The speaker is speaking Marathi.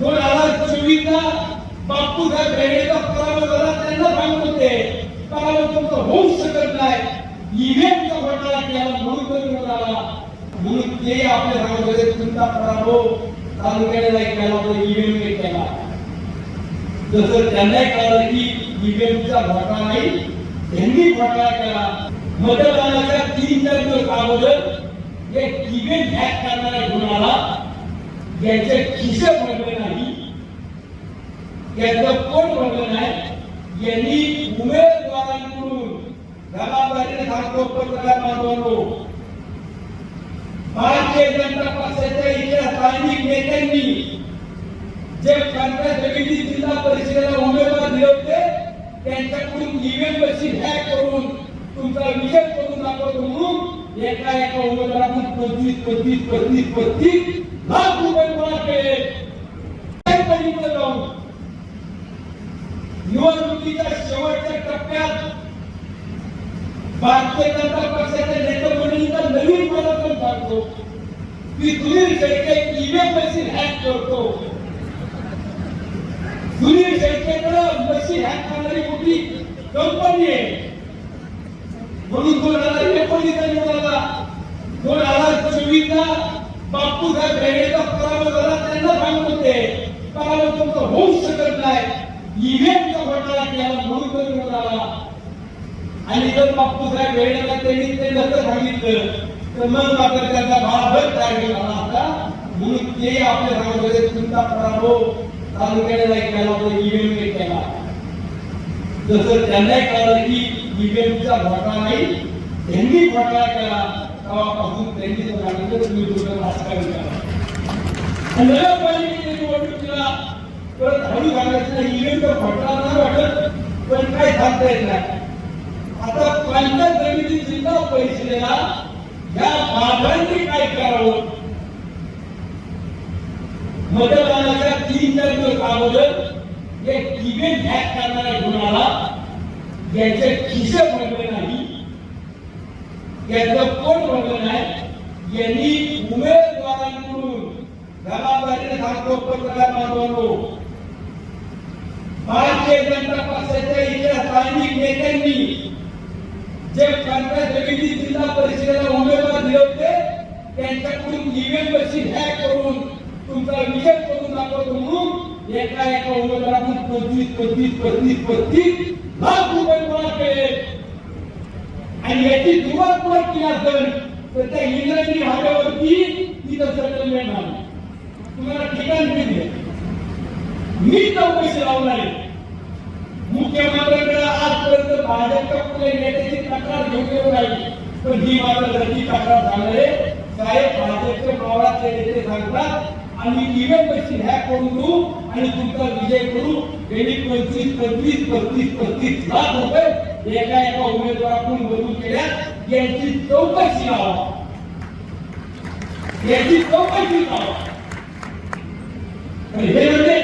दोन हजार चोवीसला बापू साहेब बेडेचा पराभव झाला त्यांना सांगत होते पराभव तुमचा होऊ शकत नाही इव्हेंटचा घोटाळा केला म्हणून करून निवडून म्हणून ते आपल्या सांगत तुमचा पराभव तालुक्याने नाही केला तर ईव्हीएमने केला. जसं त्यांनाही कळलं की इव्हेंटचा घोटाळा नाही त्यांनी घोटाळा केला. मतदानाच्या तीन चार दिवस अगोदर एक इव्हेंट हॅक करणाऱ्या गुन्हाला याचे खिसे भरले नाही. याचं पोट भरलं नाही? यांनी उमेदवारांकडून जबाबदारीने सांगतो पत्रकार बांधवांनो भारतीय जनता पक्षाच्या इतर स्थानिक नेत्यांनी जे पंचायत समिती जिल्हा परिषदेला उमेदवार दिले होते त्यांच्याकडून ईव्हीएम मशीन हॅक करून तुमचा विजय करून दाखवतो म्हणून एका एका उमेदवाराकडून पंचवीस पंचवीस पंचवीस पंचवीस लाख रुपये गोळा केले पलीकडे जाऊन? निवडणुकीच्या शेवटच्या टप्प्यात भारतीय जनता पक्षाच्या नेतेमंडळीचा नवीन मला पण सांगतो की Sunil Shelke EVM machine hack करतो. सुनील शेळकेकडे मशीन हॅक करणारी मोठी कंपनी आहे? म्हणून दोन हजार एकोणीस निवडला दोन हजार चोवीस बापू जर बेडेचा पराभव झाला त्यांना सांगत होते पराभव तुमचा होऊ शकत नाही. ईव्हीएमचा घोटाळा केला म्हणून तो निवडून आणि जर बापू साहेब बेडेला त्यांनी ते नंतर सांगितलं तर मग मात्र त्यांचा भाग तयार झाला होता. म्हणून ते आपल्या सांगत होते तुमचा पराभव तालुक्याने नाही केला तर ईव्हीएमने केला. जसं त्यांनाही कळलं की इव्हेंटचा घोटाळा नाही त्यांनी घोटाळा केला. तेव्हापासून त्यांनी सांगितलं तुम्ही तुमचं राजकारण करा आणि नगरपालिकेच्या निवडणुकीला परत हळू सांगायचं नाही ईव्हीएमचा घोटाळा नाही वाटत पण काय सांगता येत नाही. आता पंचायत समिती जिल्हा परिषदेला या बाबांनी काय करावं? मतदानाच्या तीन चार दिवस अगोदर एक इव्हेंट हॅक करणाऱ्या गुणाला याचे खिसे भरले नाही त्याचं कोण भरलं नाही? यांनी उमेदवारांकडून जबाबदारीने सांगतो पत्रकार बांधवांनो. भारतीय जनता पक्षाच्या इतर स्थानिक नेत्यांनी जे पंचायत समिती जिल्हा परिषदेला उमेदवार दिले होते त्यांच्याकडून ईव्हीएम मशीन हॅक करून तुमचा विजय करून दाखवतो म्हणून एका एका उमेदवारातून पंचवीस पंचवीस पंचवीस पंचवीस लाख रुपये गोळा केले. आणि याची सुरुवात परत केली असेल तर त्या इंग्रजी भागावरती तिथं सेटलमेंट आलं तुम्हाला ठिकाण दिले. मी चौकशी लावणार आहे मुख्यमंत्र्यांकडे आजपर्यंत भाजपच्या कुठल्या नेत्याची तक्रार घेऊन येऊ नाही पण ही मात्र त्याची तक्रार झाणार साहेब भाजपच्या मावळातले नेते सांगतात आणि इव्हेंट मशीन ह्या करून देऊ आणि तुमचा विजय करू. गेली पंचवीस पंचवीस पस्तीस पस्तीस लाख रुपये एका एका उमेदवाराकडून वसूल केल्या यांची चौकशी लावा याची चौकशी लावा हे म्हणजे